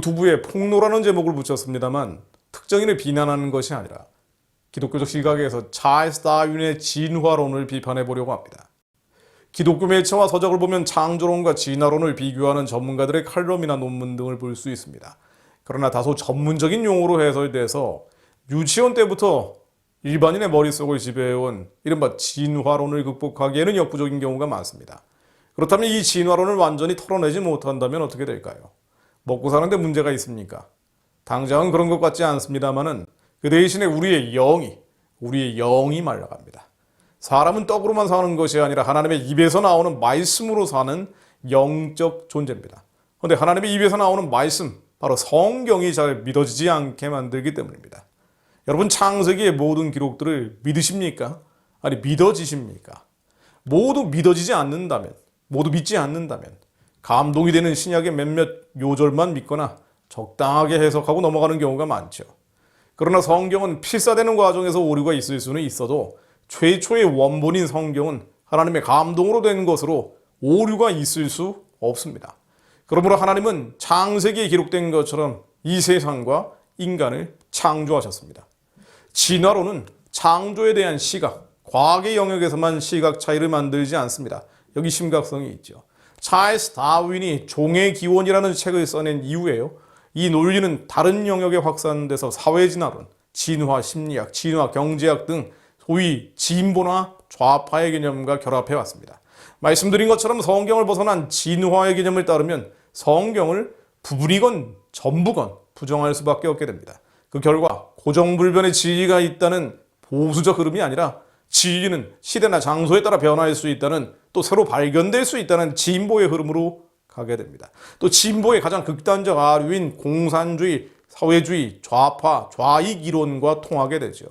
유튜브에 폭로라는 제목을 붙였습니다만 특정인을 비난하는 것이 아니라 기독교적 시각에서 찰스 다윈의 진화론을 비판해 보려고 합니다. 기독교 매체와 서적을 보면 창조론과 진화론을 비교하는 전문가들의 칼럼이나 논문 등을 볼 수 있습니다. 그러나 다소 전문적인 용어로 해설돼서 유치원 때부터 일반인의 머릿속을 지배해온 이른바 진화론을 극복하기에는 역부족인 경우가 많습니다. 그렇다면 이 진화론을 완전히 털어내지 못한다면 어떻게 될까요? 먹고 사는데 문제가 있습니까? 당장은 그런 것 같지 않습니다만은 그 대신에 우리의 영이, 우리의 영이 말라갑니다. 사람은 떡으로만 사는 것이 아니라 하나님의 입에서 나오는 말씀으로 사는 영적 존재입니다. 그런데 하나님의 입에서 나오는 말씀, 바로 성경이 잘 믿어지지 않게 만들기 때문입니다. 여러분 창세기의 모든 기록들을 믿으십니까? 아니 믿어지십니까? 모두 믿어지지 않는다면, 모두 믿지 않는다면 감동이 되는 신약의 몇몇 요절만 믿거나 적당하게 해석하고 넘어가는 경우가 많죠. 그러나 성경은 필사되는 과정에서 오류가 있을 수는 있어도 최초의 원본인 성경은 하나님의 감동으로 된 것으로 오류가 있을 수 없습니다. 그러므로 하나님은 창세기에 기록된 것처럼 이 세상과 인간을 창조하셨습니다. 진화론은 창조에 대한 시각, 과학의 영역에서만 시각 차이를 만들지 않습니다. 여기 심각성이 있죠. 찰스 다윈이 종의 기원이라는 책을 써낸 이후에요. 이 논리는 다른 영역에 확산돼서 사회진화론, 진화 심리학, 진화 경제학 등 소위 진보나 좌파의 개념과 결합해 왔습니다. 말씀드린 것처럼 성경을 벗어난 진화의 개념을 따르면 성경을 부분이건 전부건 부정할 수밖에 없게 됩니다. 그 결과 고정불변의 진리가 있다는 보수적 흐름이 아니라 진리는 시대나 장소에 따라 변화할 수 있다는 또 새로 발견될 수 있다는 진보의 흐름으로 가게 됩니다. 또 진보의 가장 극단적 아류인 공산주의, 사회주의, 좌파, 좌익 이론과 통하게 되죠.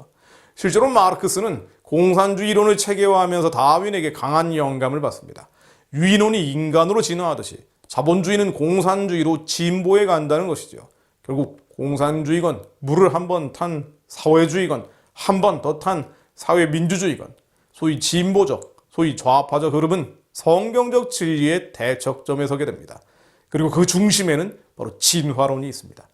실제로 마르크스는 공산주의 이론을 체계화하면서 다윈에게 강한 영감을 받습니다. 유인론이 인간으로 진화하듯이 자본주의는 공산주의로 진보해 간다는 것이죠. 결국 공산주의건 물을 한 번 탄 사회주의건 한 번 더 탄 사회민주주의건 소위 진보적, 소위 좌파적 흐름은 성경적 진리의 대척점에 서게 됩니다. 그리고 그 중심에는 바로 진화론이 있습니다.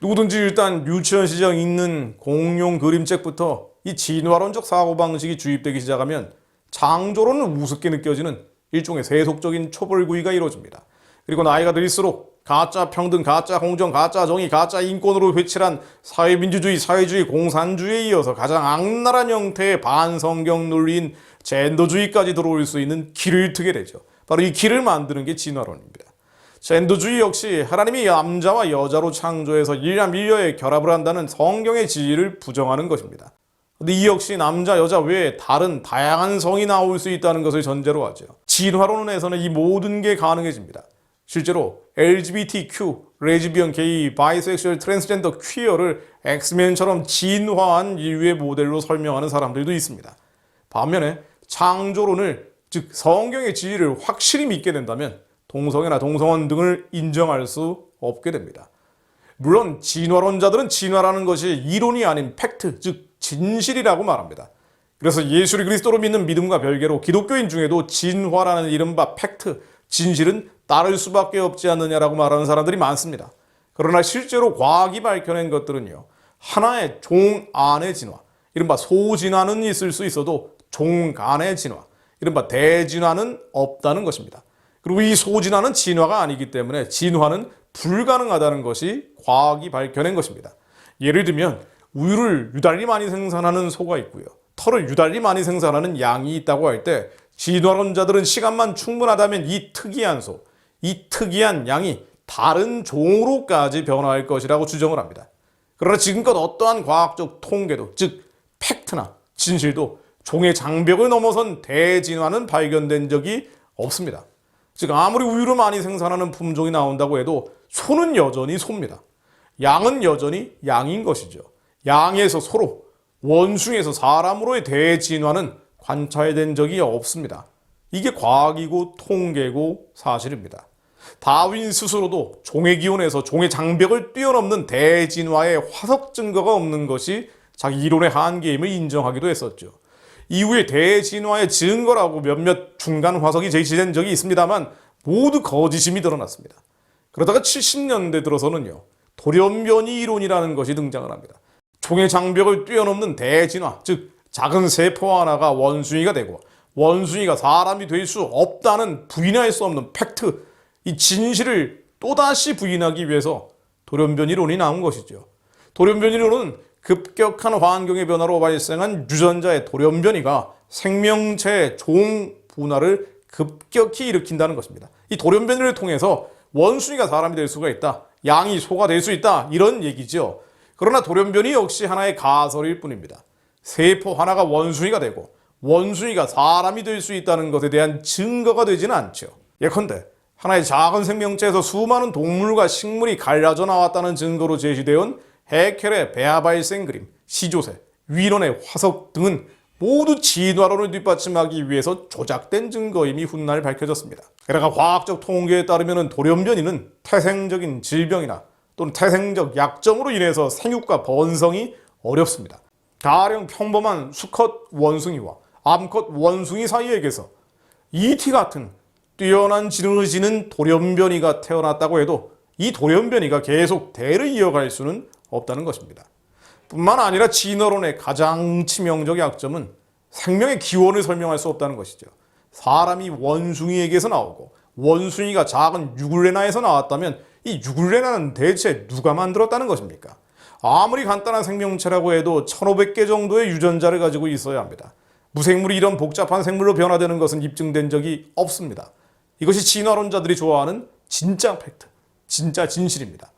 누구든지 일단 유치원 시절 읽는 공용 그림책부터 이 진화론적 사고방식이 주입되기 시작하면 창조론은 우습게 느껴지는 일종의 세속적인 초벌구이가 이루어집니다. 그리고 나이가 들수록 가짜 평등, 가짜 공정, 가짜 정의, 가짜 인권으로 회칠한 사회민주주의, 사회주의, 공산주의에 이어서 가장 악랄한 형태의 반성경 논리인 젠더주의까지 들어올 수 있는 길을 트게 되죠. 바로 이 길을 만드는 게 진화론입니다. 젠더주의 역시 하나님이 남자와 여자로 창조해서 일남 일녀의 결합을 한다는 성경의 진리를 부정하는 것입니다. 근데 이 역시 남자, 여자 외에 다른 다양한 성이 나올 수 있다는 것을 전제로 하죠. 진화론에서는 이 모든 게 가능해집니다. 실제로 LGBTQ, 레즈비언, 게이, 바이섹슈얼, 트랜스젠더, 퀴어를 엑스맨처럼 진화한 인류의 모델로 설명하는 사람들도 있습니다. 반면에 창조론을 즉 성경의 진리를 확실히 믿게 된다면 동성애나 동성원 등을 인정할 수 없게 됩니다. 물론 진화론자들은 진화라는 것이 이론이 아닌 팩트, 즉 진실이라고 말합니다. 그래서 예수를 그리스도로 믿는 믿음과 별개로 기독교인 중에도 진화라는 이른바 팩트, 진실은 따를 수밖에 없지 않느냐라고 말하는 사람들이 많습니다. 그러나 실제로 과학이 밝혀낸 것들은요, 하나의 종 안의 진화, 이른바 소진화는 있을 수 있어도 종 간의 진화, 이른바 대진화는 없다는 것입니다. 그리고 이 소진화는 진화가 아니기 때문에 진화는 불가능하다는 것이 과학이 밝혀낸 것입니다. 예를 들면 우유를 유달리 많이 생산하는 소가 있고요. 털을 유달리 많이 생산하는 양이 있다고 할 때 진화론자들은 시간만 충분하다면 이 특이한 소, 이 특이한 양이 다른 종으로까지 변화할 것이라고 주장을 합니다. 그러나 지금껏 어떠한 과학적 통계도 즉 팩트나 진실도 종의 장벽을 넘어선 대진화는 발견된 적이 없습니다. 즉 아무리 우유를 많이 생산하는 품종이 나온다고 해도 소는 여전히 소입니다. 양은 여전히 양인 것이죠. 양에서 소로, 원숭이에서 사람으로의 대진화는 관찰된 적이 없습니다. 이게 과학이고 통계고 사실입니다. 다윈 스스로도 종의 기원에서 종의 장벽을 뛰어넘는 대진화의 화석 증거가 없는 것이 자기 이론의 한계임을 인정하기도 했었죠. 이후에 대진화의 증거라고 몇몇 중간 화석이 제시된 적이 있습니다만 모두 거짓임이 드러났습니다. 그러다가 70년대 들어서는요. 돌연변이 이론이라는 것이 등장을 합니다. 종의 장벽을 뛰어넘는 대진화, 즉 작은 세포 하나가 원숭이가 되고 원숭이가 사람이 될 수 없다는 부인할 수 없는 팩트, 이 진실을 또다시 부인하기 위해서 돌연변 이 론이 나온 것이죠. 돌연변 이 론은 급격한 환경의 변화로 발생한 유전자의 돌연변이가 생명체의 종 분화를 급격히 일으킨다는 것입니다. 이 돌연변이를 통해서 원숭이가 사람이 될 수가 있다. 양이 소가 될 수 있다. 이런 얘기죠. 그러나 돌연변이 역시 하나의 가설일 뿐입니다. 세포 하나가 원숭이가 되고 원숭이가 사람이 될 수 있다는 것에 대한 증거가 되지는 않죠. 예컨대 하나의 작은 생명체에서 수많은 동물과 식물이 갈라져 나왔다는 증거로 제시되온 해켈의 발생 그림, 시조새, 위론의 화석 등은 모두 진화론을 뒷받침하기 위해서 조작된 증거임이 훗날 밝혀졌습니다. 게다가 과학적 통계에 따르면 돌연변이는 태생적인 질병이나 또는 태생적 약점으로 인해서 생육과 번성이 어렵습니다. 가령 평범한 수컷 원숭이와 암컷 원숭이 사이에게서 ET 같은 뛰어난 지능을 지닌 돌연변이가 태어났다고 해도 이 돌연변이가 계속 대를 이어갈 수는 없다는 것입니다. 뿐만 아니라 진화론의 가장 치명적 약점은 생명의 기원을 설명할 수 없다는 것이죠. 사람이 원숭이에게서 나오고 원숭이가 작은 유굴레나에서 나왔다면 이 유굴레나는 대체 누가 만들었다는 것입니까? 아무리 간단한 생명체라고 해도 1500개 정도의 유전자를 가지고 있어야 합니다. 무생물이 이런 복잡한 생물로 변화되는 것은 입증된 적이 없습니다. 이것이 진화론자들이 좋아하는 진짜 팩트, 진짜 진실입니다.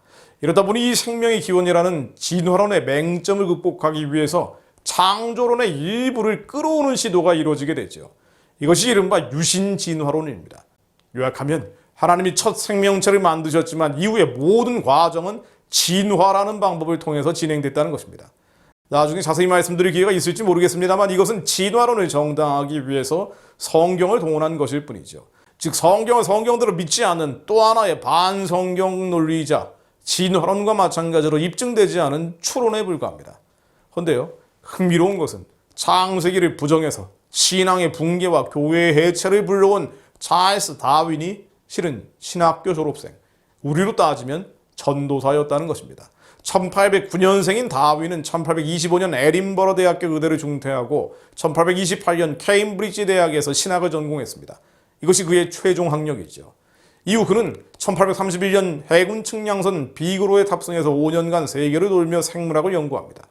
이러다 보니 이 생명의 기원이라는 진화론의 맹점을 극복하기 위해서 창조론의 일부를 끌어오는 시도가 이루어지게 되죠. 이것이 이른바 유신 진화론입니다. 요약하면 하나님이 첫 생명체를 만드셨지만 이후의 모든 과정은 진화라는 방법을 통해서 진행됐다는 것입니다. 나중에 자세히 말씀드릴 기회가 있을지 모르겠습니다만 이것은 진화론을 정당하기 위해서 성경을 동원한 것일 뿐이죠. 즉 성경을 성경대로 믿지 않는 또 하나의 반성경 논리이자 진화론과 마찬가지로 입증되지 않은 추론에 불과합니다. 그런데요 흥미로운 것은 창세기를 부정해서 신앙의 붕괴와 교회의 해체를 불러온 찰스 다윈이 실은 신학교 졸업생, 우리로 따지면 전도사였다는 것입니다. 1809년생인 다윈은 1825년 에딘버러 대학교 의대를 중퇴하고 1828년 케임브리지 대학에서 신학을 전공했습니다. 이것이 그의 최종 학력이죠. 이후 그는 1831년 해군 측량선 비그로에 탑승해서 5년간 세계를 돌며 생물학을 연구합니다.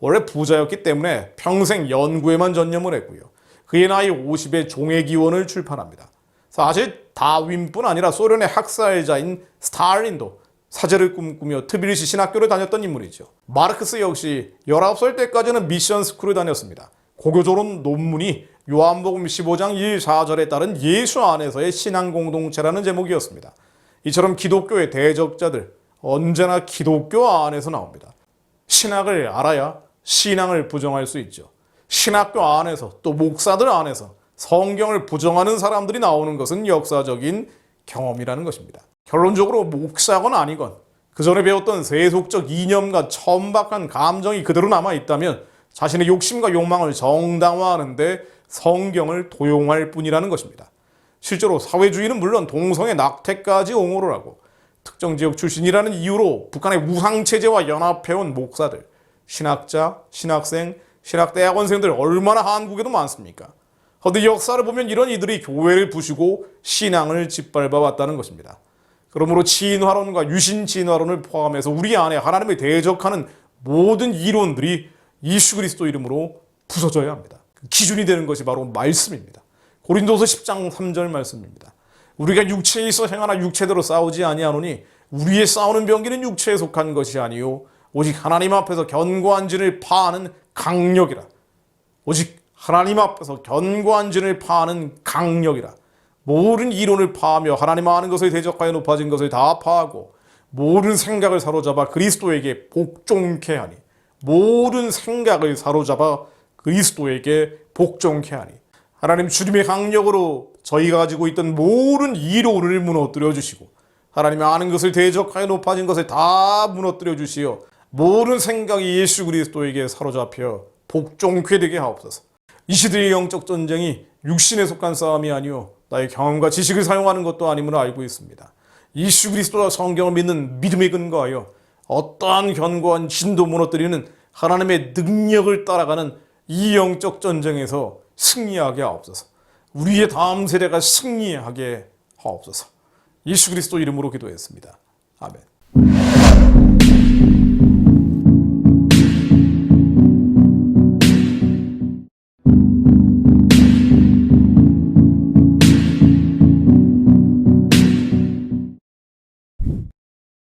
원래 부자였기 때문에 평생 연구에만 전념을 했고요. 그의 나이 50에 종의 기원을 출판합니다. 사실 다윈뿐 아니라 소련의 학살자인 스탈린도 사제를 꿈꾸며 트비리시 신학교를 다녔던 인물이죠. 마르크스 역시 19살 때까지는 미션 스쿨을 다녔습니다. 고교 졸업 논문이 요한복음 15장 1, 4절에 따른 예수 안에서의 신앙 공동체라는 제목이었습니다. 이처럼 기독교의 대적자들 언제나 기독교 안에서 나옵니다. 신학을 알아야 신앙을 부정할 수 있죠. 신학교 안에서 또 목사들 안에서 성경을 부정하는 사람들이 나오는 것은 역사적인 경험이라는 것입니다. 결론적으로 목사건 아니건 그 전에 배웠던 세속적 이념과 천박한 감정이 그대로 남아 있다면 자신의 욕심과 욕망을 정당화하는데 성경을 도용할 뿐이라는 것입니다. 실제로 사회주의는 물론 동성애 낙태까지 옹호를 하고 특정 지역 출신이라는 이유로 북한의 우상체제와 연합해온 목사들, 신학자, 신학생, 신학대학원생들 얼마나 한국에도 많습니까? 그런데 역사를 보면 이런 이들이 교회를 부시고 신앙을 짓밟아 왔다는 것입니다. 그러므로 진화론과 유신 진화론을 포함해서 우리 안에 하나님을 대적하는 모든 이론들이 예수 그리스도 이름으로 부서져야 합니다. 그 기준이 되는 것이 바로 말씀입니다. 고린도서 10장 3절 말씀입니다. 우리가 육체에 있어 행하나 육체대로 싸우지 아니하노니 우리의 싸우는 병기는 육체에 속한 것이 아니요 오직 하나님 앞에서 견고한 진을 파하는 강력이라. 오직 하나님 앞에서 견고한 진을 파하는 강력이라. 모든 이론을 파하며 하나님 아는 것을 대적하여 높아진 것을 다 파하고 모든 생각을 사로잡아 그리스도에게 복종케 하니 모든 생각을 사로잡아 그리스도에게 복종케 하니 하나님 주님의 강력으로 저희가 가지고 있던 모든 이론을 무너뜨려 주시고 하나님의 아는 것을 대적하여 높아진 것을 다 무너뜨려 주시어 모든 생각이 예수 그리스도에게 사로잡혀 복종케 되게 하옵소서. 이 시대의 영적 전쟁이 육신에 속한 싸움이 아니요 나의 경험과 지식을 사용하는 것도 아님을 알고 있습니다. 예수 그리스도와 성경을 믿는 믿음에 근거하여 어떠한 견고한 진도 무너뜨리는 하나님의 능력을 따라가는 이 영적 전쟁에서 승리하게 하옵소서. 우리의 다음 세대가 승리하게 하옵소서. 예수 그리스도 이름으로 기도했습니다. 아멘.